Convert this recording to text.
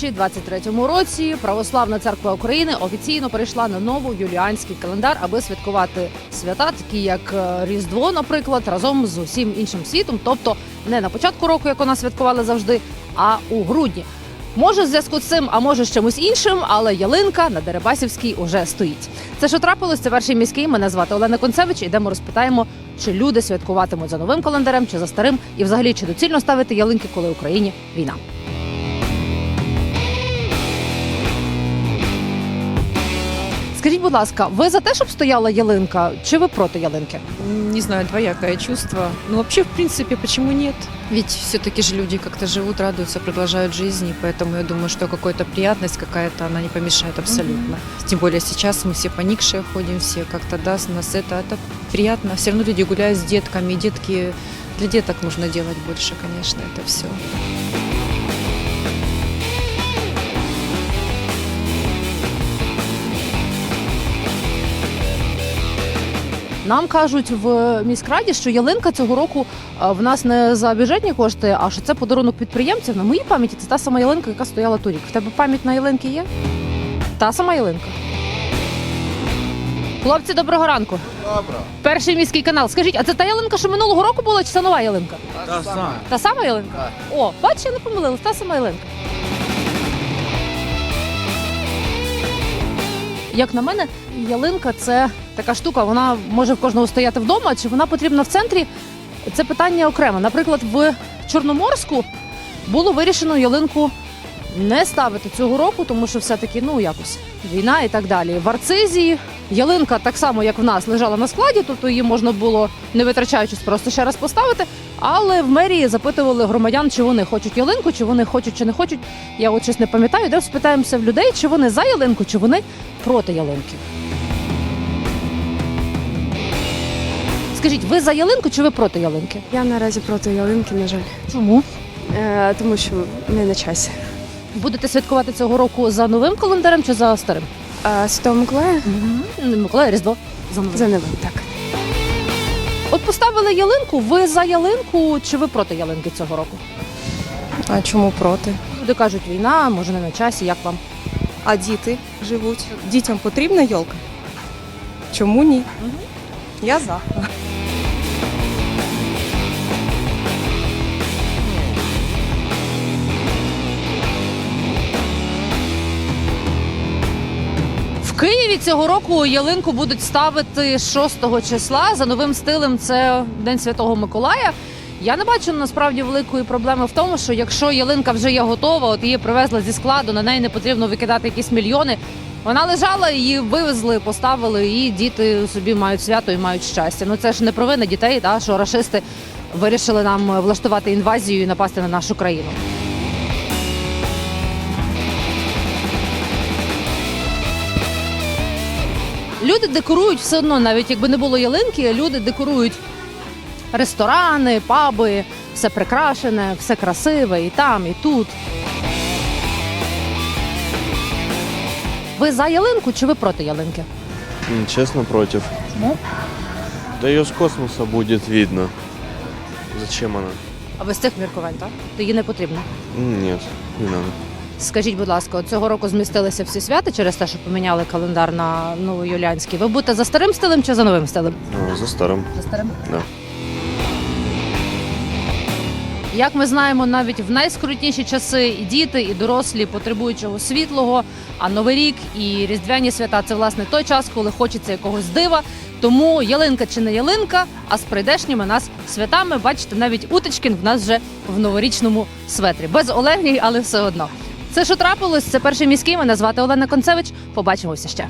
2023 році Православна церква України офіційно перейшла на новий юліанський календар, аби святкувати свята, такі як е, Різдво, наприклад, разом з усім іншим світом, тобто не на початку року, як у нас святкували завжди, а у грудні. Може, в зв'язку з цим, а може з чимось іншим, але ялинка на Дерибасівській уже стоїть. Це що трапилось? Це перший міський. Мене звати Олена Концевич. Ідемо розпитаємо, чи люди святкуватимуть за новим календарем, чи за старим, і взагалі чи доцільно ставити ялинки, коли в Україні війна. Скажіть, будь ласка, ви за те, щоб стояла ялинка, чи ви проти ялинки? Не знаю, двоякое чувство. Ну, вообще, в принципе, почему нет? Ведь все-таки же люди как-то живут, радуются, продолжают жизнь, и поэтому я думаю, что какая-то приятность какая-то, она не помешает абсолютно. Тем более сейчас мы все поникшие ходим, все как-то, да, с нас это, это приятно. Все равно люди гуляют с детками, и детки, для деток нужно делать больше, конечно, это все. Нам кажуть в міськраді, що ялинка цього року е, в нас не за бюджетні кошти, а що це подарунок підприємців. На моїй пам'яті це та сама ялинка, яка стояла торік. В тебе пам'ять на ялинки є? Та сама ялинка. Хлопці, доброго ранку. Добре. Перший міський канал. Скажіть, а це та ялинка, що минулого року була, чи це нова ялинка? Та сама. Та сама ялинка? Так. О, бачиш, я не помилилась, та сама ялинка. Як на мене, ялинка це така штука, вона може в кожного стояти вдома, чи вона потрібна в центрі. Це питання окремо. Наприклад, в Чорноморську було вирішено ялинку не ставити цього року, тому що все-таки ну якось війна і так далі. В Арцизі ялинка так само, як в нас, лежала на складі, тобто її можна було не витрачаючись, просто ще раз поставити. Але в мерії запитували громадян, чи вони хочуть ялинку, чи вони хочуть, чи не хочуть. Я от щось не пам'ятаю, де спитаємося в людей, чи вони за ялинку, чи вони проти ялинки. Скажіть, ви за ялинку чи ви проти ялинки? Я наразі проти ялинки, на жаль, Чому? е, тому що не на часі. Будете святкувати цього року за новим календарем чи за старим? А Святого Миколая Не Миколай, Різдво. За новим. так. От поставили ялинку. Ви за ялинку чи ви проти ялинки цього року? А чому проти? Люди кажуть, війна, може не на часі. Як вам? А діти живуть. Дітям потрібна йолка? Чому ні? Я за. Києві цього року ялинку будуть ставити 6 числа. За новим стилем це День Святого Миколая. Я не бачу насправді великої проблеми в тому, що якщо ялинка вже є готова, от її привезли зі складу, на неї не потрібно викидати якісь мільйони. Вона лежала, її вивезли, поставили, і діти собі мають свято і мають щастя. Ну це ж не провина дітей, та що рашисти вирішили нам влаштувати інвазію і напасти на нашу країну. Люди декорують все одно, навіть якби не було ялинки, люди декорують ресторани, паби, все прикрашене, все красиве і там, і тут. Ви за ялинку чи ви проти ялинки? М, Честно, против. Почему? Да ее с космоса будет видно. Зачем она? А ви з цих міркувань, так? То її не потрібно. М, Нет, не надо. Скажіть, будь ласка, от цього року змістилися всі свята через те, що поміняли календар на новоюліанський. Ви будете за старим стилем чи за новим стилем? А, За старым. За старим? Да. Як ми знаємо, навіть в найскрутніші часи і діти, і дорослі потребують чогось світлого. А новий рік і різдвяні свята це власне той час, коли хочеться якогось дива. Тому ялинка чи не ялинка, а з прийдешніми нас святами, бачите, навіть Уточкін в нас вже в новорічному светрі. Без Олегній, але все одно. Це що трапилось? Це перший міський. Мене звати Олена Концевич. Побачимося ще.